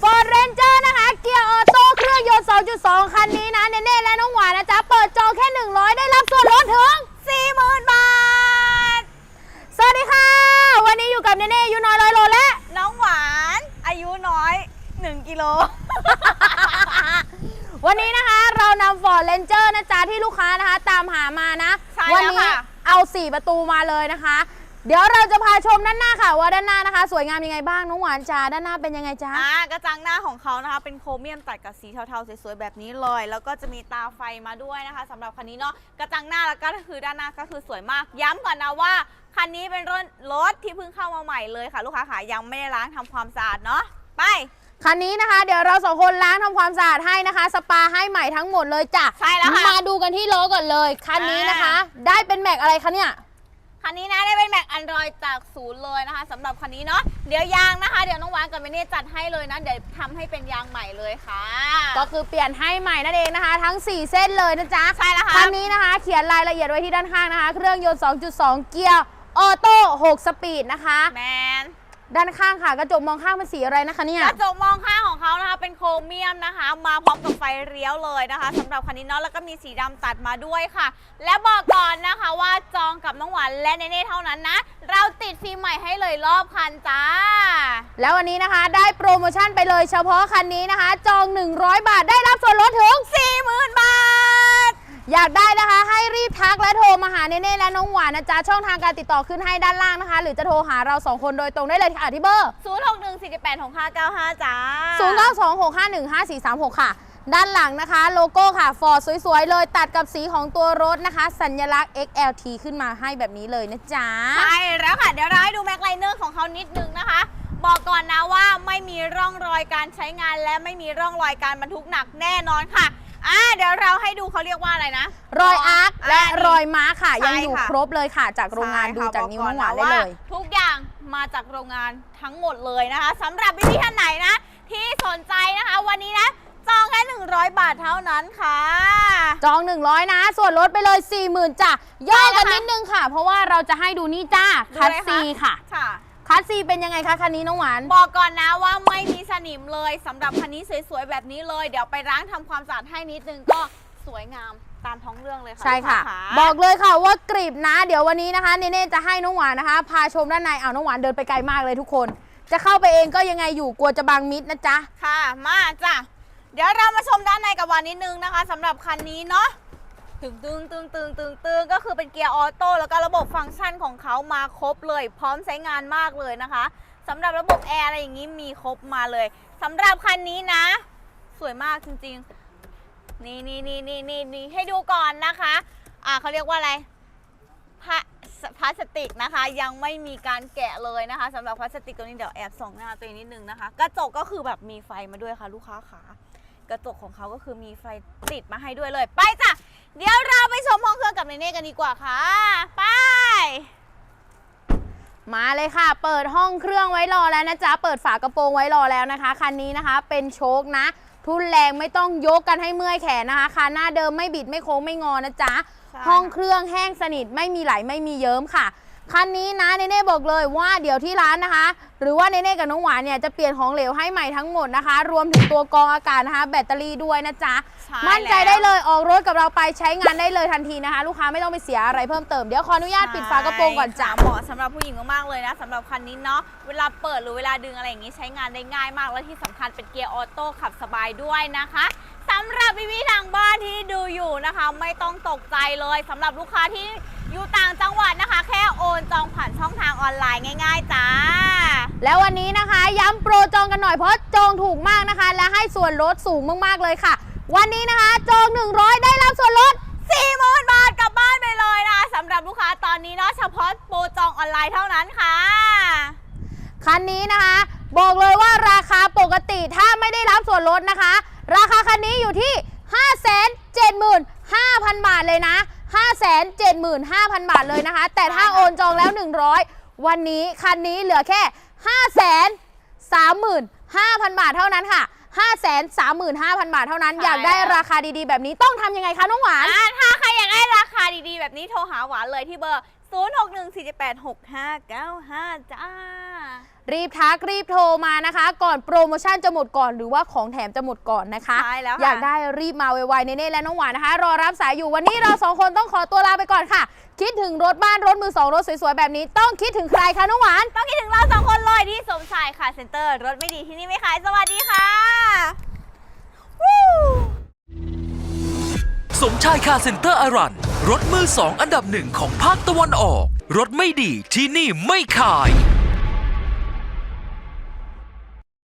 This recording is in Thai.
Ford Ranger นะคะ เกียร์ออโต้เครื่องยนต์ 2.2 คันนี้นะเนเน่และน้องหวานนะจ๊ะ เปิดจองแค่ 100 ได้รับส่วนลดถึง 40,000 บาท สวัสดีค่ะ วันนี้อยู่กับเนเน่ยูน้อยร้อยโลและน้องหวาน อายุน้อย 1 กิโล วันนี้นะคะเรานำ Ford Ranger นะจ๊ะ ที่ลูกค้านะคะ ตามหามานะ ใช่วัแล้วนี้ค่ะ เอา 4 ประตูมาเลยนะคะ เดี๋ยวเราจะพาชมด้านหน้าค่ะ ว่าด้านหน้านะคะ สวยงามยังไงบ้างน้องหวานจ้าด้านหน้าเป็นยังไงจ๊ะอ่ากระจังหน้าของเขานะคะ เป็นโครเมียมตัดกับสีเทาๆสวยๆแบบนี้เลย แล้วก็จะมีตาไฟมาด้วยนะคะสำหรับคันนี้เนาะกระจังหน้าแล้วก็คือด้านหน้าก็คือสวยมาก ย้ำก่อนนะว่าคันนี้เป็นรถรถที่เพิ่งเข้ามาใหม่เลยค่ะ ลูกค้าขายังไม่ได้ล้างทำความสะอาดเนาะไป คันนี้นะคะ เดี๋ยวเราสองคนล้างทำความสะอาดให้นะคะ สปาให้ใหม่ทั้งหมดเลยจ้ะใช่แล้วค่ะมาดูกันที่โลก่อนเลย คันนี้นะคะ ได้เป็นแม็กอะไรคะเนี่ย คันนี้นะได้เป็นแม็กอันดรอยจากศูนย์เลยนะคะสำหรับคันนี้เนาะเดี๋ยวยางนะคะ เดี๋ยวน้องหวานกับเมเน่จัดให้เลยนะ เดี๋ยวทำให้เป็นยางใหม่เลยค่ะ ก็คือเปลี่ยนให้ใหม่นั่นเองนะคะ ทั้ง 4 เส้นเลยนะจ๊ะใช่แล้วค่ะ คันนี้นะคะ เขียนรายละเอียดไว้ที่ด้านข้างนะคะ เครื่องยนต์ 2.2 เกียร์ออโต้ 6 สปีดนะคะ แมน ด้านข้างค่ะ กระจกมองข้างเป็นสีอะไรนะคะเนี่ย กระจกมองข้างของเขานะคะเป็นโครเมียมนะคะ มาพร้อมกับไฟเลี้ยวเลยนะคะสำหรับคันนี้เนาะแล้วก็มีสีดำตัดมาด้วยค่ะ และบอกก่อนนะคะว่าจองกับน้องหวานและเนเน่เท่านั้นนะ เราติดฟิล์มใหม่ให้เลยรอบคันจ้า แล้ววันนี้นะคะ ได้โปรโมชั่นไปเลยเฉพาะคันนี้นะคะ จอง 100 บาทได้รับส่วนลดถึง 40,000 บาท อยากได้นะคะให้ รีบทักและโทรมาหาเนเน่และน้องหวานนะจ๊ะช่องทางการติดต่อขึ้นให้ด้านล่างนะคะ หรือจะโทรหาเรา2คนโดยตรงได้เลยค่ะที่เบอร์0 6 1 4 8 6 5 9 5จ้า 0926515436 ค่ะ ด้านหลังนะคะ โลโก้ค่ะ ฟอร์ดสวย ๆ เลยตัดกับสีของตัวรถนะคะ สัญลักษณ์ XLT ขึ้นมาให้แบบนี้เลยนะจ๊ะ ใช่แล้วค่ะ เดี๋ยวเราให้ดูแม็กไลเนอร์ของเขานิดนึงนะคะ บอกก่อนนะว่าไม่มีร่องรอยการใช้งานและไม่มีร่องรอยการบรรทุกหนักแน่นอนค่ะ อ่าเดี๋ยวเราให้ดูเขาเรียกว่าอะไรนะรอยอาร์คและรอยม้าค่ะใช่ยังอยู่ค่ะครบเลยค่ะ จากโรงงานใช่ดูค่ะจากบนิ้วก่น้องหวานะได้เลย ทุกอย่างมาจากโรงงานทั้งหมดเลยนะคะสำหรับพี่ๆท่านไหนนะ ที่สนใจนะคะ วันนี้นะจองแค่100 บาทเท่านั้นค่ะ จอง 100 นะ ส่วนลดไปเลย 40,000จ้ะย่อกันใช่แล้วค่ะนิดนึงค่ะ เพราะว่าเราจะให้ดูนี่จ้าดูคัสเลยค่ะซีค่ะค่ะ คัสซีเป็นยังไงคะคันนี้น้องหวาน บอกก่อนนะว่าไม่มีสนิมเลยสำหรับคันนี้สวยๆแบบนี้เลย เดี๋ยวไปล้างทำความสะอาดให้นิดนึงก็สวยงามตามท้องเรื่องเลยค่ะใช่ค่ะลูกาบอกเลยค่ะว่ากรีบนะ เดี๋ยววันนี้นะคะเนเน่จะให้น้องหวานนะคะ พาชมด้านในเอาน้องหวานเดินไปไกลมากเลยทุกคน จะเข้าไปเองก็ยังไงอยู่กลัวจะบังมิดนะจ๊ะ ค่ะมาจ้ะเดี๋ยวเรามาชมด้านในกับวานนิดนึงนะคะสำหรับคันนี้เนาะ ตึงตึงตึงตึงตึงตึงก็คือเป็นเกียร์ออโต้แล้วก็ระบบฟังก์ชันของเขามาครบเลย พร้อมใช้งานมากเลยนะคะสำหรับระบบแอร์อะไรอย่างนี้มีครบมาเลยสำหรับคันนี้นะ สวยมากจริงๆ นี่นี่นี่นี่นี่นี่ให้ดูก่อนนะคะ อ่าเขาเรียกว่าอะไรพลาพลาสติกนะคะยังไม่มีการแกะเลยนะคะสำหรับพลาสติกตัวนี้เดี๋ยวแอบส่องหน้าตัวเองนิดนึงนะคะ กระจกก็คือแบบมีไฟมาด้วยค่ะ ลูกค้าขากระจกของเขาก็คือมีไฟติดมาให้ด้วยเลย ไปจ้ะ เดี๋ยวเราไปชมห้องเครื่องกับเนเน่กันดีกว่าค่ะ ไป มาเลยค่ะ เปิดห้องเครื่องไว้รอแล้วนะจ๊ะ เปิดฝากระโปรงไว้รอแล้วนะคะ คันนี้นะคะเป็นโชคนะ ทุนแรงไม่ต้องยกกันให้เมื่อยแขนนะคะคันหน้าเดิมไม่บิดไม่โค้งไม่งอนะจ๊ะใช่ห้องเครื่องแห้งสนิทไม่มีไหลไม่มีเยิ้มค่ะ คันนี้นะเนเน่บอกเลยว่าเดี๋ยวที่ร้านนะคะ หรือว่าเนเน่กับน้องหวานเนี่ยจะเปลี่ยนของเหลวให้ใหม่ทั้งหมดนะคะ รวมถึงตัวกรองอากาศนะคะ แบตเตอรี่ด้วยนะจ๊ะ ใช่มั่นใจแล้ว ได้เลยออกรถกับเราไปใช้งานได้เลยทันทีนะคะ ลูกค้าไม่ต้องไปเสียอะไรเพิ่มเติม เดี๋ยวขออนุญาตปิดฝากระโปรงก่อนจ้ะ ใช่ค่ะเหมาะสำหรับผู้หญิงมากๆเลยนะสำหรับคันนี้เนาะเวลาเปิดหรือเวลาดึงอะไรอย่างนี้ใช้งานได้ง่ายมาก และที่สำคัญเป็นเกียร์ออโต้ขับสบายด้วยนะคะสำหรับพี่ๆทางบ้านที่ดูอยู่นะคะ ไม่ต้องตกใจเลยสำหรับลูกค้าที่ อยู่ต่างจังหวัดนะคะ แค่โอนจองผ่านช่องทางออนไลน์ง่าย ๆ จ้า แล้ววันนี้นะคะ ย้ำโปรจองกันหน่อยเพราะจองถูกมากนะคะ และให้ส่วนลดสูงมากๆเลยค่ะ วันนี้นะคะจอง 100 ได้รับส่วนลด40,000บาทกลับบ้านไปเลยนะคะสำหรับลูกค้าตอนนี้เนาะเฉพาะโปรจองออนไลน์เท่านั้นค่ะ คันนี้นะคะ บอกเลยว่าราคาปกติถ้าไม่ได้รับส่วนลดนะคะ ราคาคันนี้อยู่ที่ 575,000 บาทเลยนะ 575,000 บาทเลยนะคะ แต่ถ้าโอนจองแล้ว 100 วันนี้คันนี้เหลือแค่ 535,000 บาทเท่านั้นค่ะ535,000 บาทเท่านั้นใช่อยากได้แล้วราคาดีๆ แบบนี้ต้องทำยังไงคะน้องหวานอ่าถ้าใครอยากได้ราคาดีๆ แบบนี้โทรหาหวานเลยที่เบอร์ 0614786595 จ้า รีบทักรีบโทรมานะคะ ก่อนโปรโมชั่นจะหมดก่อนหรือว่าของแถมจะหมดก่อนนะคะใช่แล้วค่ะ อยากได้รีบมาไวๆเนเน่และน้องหวานนะคะ รอรับสายอยู่วันนี้เราสองคนต้องขอตัวลาไปก่อนค่ะ คิดถึงรถบ้านรถมือสองรถสวยๆแบบนี้ต้องคิดถึงใครคะน้องหวาน ต้องคิดถึงเราสองคนเลยที่สมชายค่ะเซ็นเตอร์รถไม่ดีที่นี่ไม่ขาย สวัสดีค่ะวู้ สมชายคาร์เซ็นเตอร์อารัน รถมือสองอันดับหนึ่งของภาคตะวันออก รถไม่ดีที่นี่ไม่ขาย